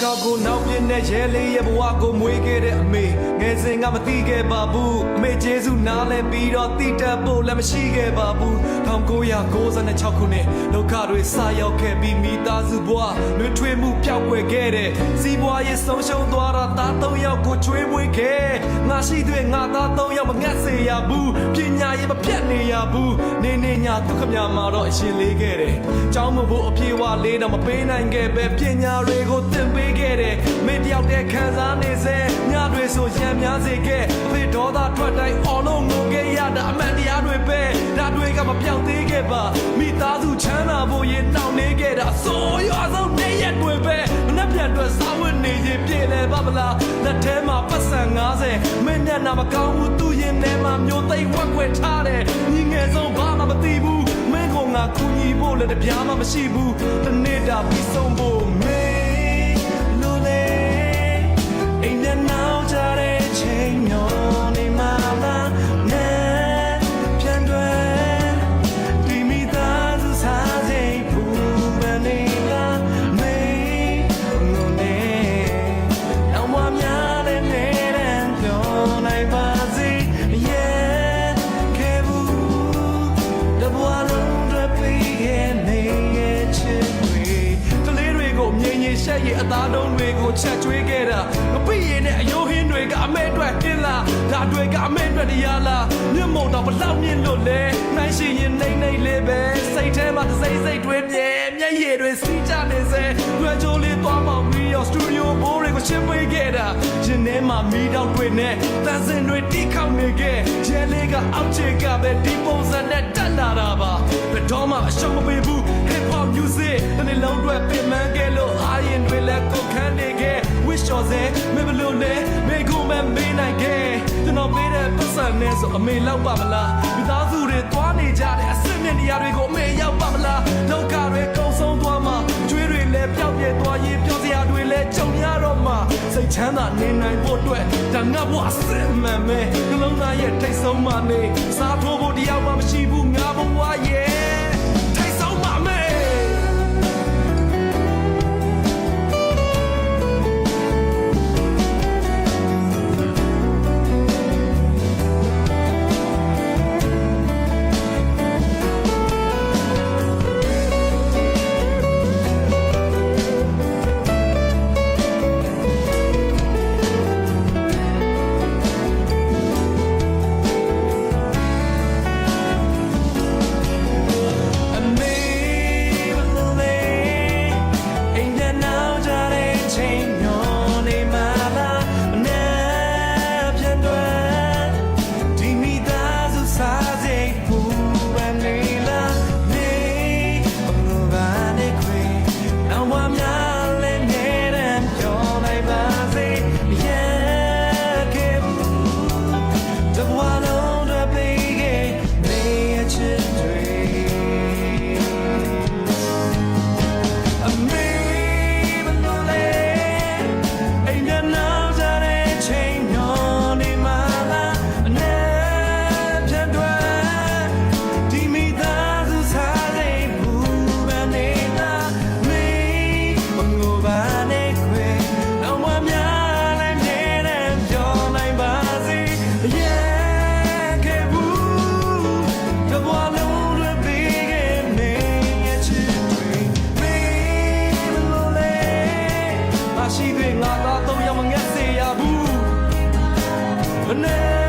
ကောက်ကိုနောက်ပြင်းတဲ့ရဲလေးရဲ့ဘဝကိုမွေးခဲ့တဲ့အမေငယ်စဉ်ကမသိခဲ့ပါဘူးအမေကျေးဇူးနားလဲပြီးတော့တိတက်ဖို့လည်းမရှိခဲ့ပါဘူး1996ခုနှစ်လောကတွေစရောက်ခဲ့ပြီးမိသားစုဘဝနှွေးထွေးမှုပျောက်ကွယ်ခဲ့တဲ့စီးပွားရေးဆုံးရှုံးသွားတာသား၃ယောက်ကိုချွေးမွေးခဲ့ ငါရှိသွေးငါသား၃ယောက်မငတ်စေရဘူးပညာရေးမပြတ်နေရဘူးနေနေညာဒုက္ခများမှာတော့အရှင်လေးခဲ့တယ်ကျောင်းမဖို့အပြေဝလေးတော့မပေးနိုင်ခဲ့ပဲပညာတွေကိုသင်ပေးခဲ့တယ်မင်းတယောက်တည်းခံစားနေစေညတွေဆိုရံများစေခဲ့အဖေဒေါသထွက်တိုင်းအော်လုံးငိုခဲ့ရတာအမှန်တရားတွေပဲဒါတွေကမပြောင်းသေးခဲ့ပါမိသားစုချမ်းသာဖို့ရင်တောင်းနေခဲ့တာဆိုရွာဆုံးနေရက်တွေပဲမနှက်ပြန်အတွက်စားဝတ်နေရင်ပြေလဲပါမလားလက်ထဲမှာပ တ်စံ90မင်းညနာမကောင်းဘူးသူရင်ထဲမှာမျိုးသိမ့်ဝက်ွက်ထားတယ်ညီငယ်ဆုံးဘာမှမသိဘူးမင်းကငါကူညီဖို့လည်းတပြားမှမရှိဘူးတနေ့တာပြီးဆုံးဖို့ တွေကိုမြင်ရင်ရှက်ရဲ့အသားတုံးတွေကိုချက်ကျွေးခဲ့တာမပြည့်ရင်နဲ့အယိုးဟင်းတွေကအမဲအတွက်တင်းလာဒါတွေကအမဲအတွက်တရားလားမြင့်မို့တော့ဘလောက်မြင့်လို့လဲနိုင်ရှိရင်နေနေလေးပဲစိတ်ထဲမှာတစ်စိမ့်စိတ်တွေမြဲမျက် ရည်တွေစီးကြနေစေရွယ်ချိုးလေးသွားမှပြီးတော့စတူဒီယိုဘိုးတွေကိုရှင်းပေးခဲ့တာရင်ထဲမှာမီးတောက်တွေနဲ့တန်စင်တွေတိခောက်နေခဲ့ရဲလေးကအောက်ခြေကပဲဒီပုံစံနဲ့တက်လာတာပါဘယ်တော့မှအရှုံးမပေးဘူး hip hop music တစ်နေ့လုံးတွေပြင်မှန်းခဲ့လို့အာရင်တွေလည်းကိုခန်းနေခဲ့ wish ချော်စေမင်းဘလို့လဲမေကိုမမေးနိုင်ခဲ့ကျွန်တော်ပေးတဲ့ပတ်စံနဲ့ဆိုအမေလောက်ပါမလားမိသားစုတွေသွားနေကြတဲ့အစ်စ်မြင့်နေရာတွေကိုအမေရောက်ပါမလား မ်းသာနေနိုင်ဖို့အတွက်ဒါငါဘဝအစစ်မှန်ပဲနှလုံးသားရဲ့ထိတ်ဆုံးမှနေစားထိုးဖို့တရားမှမရှိဘူးငါဘဝရဲ့ မ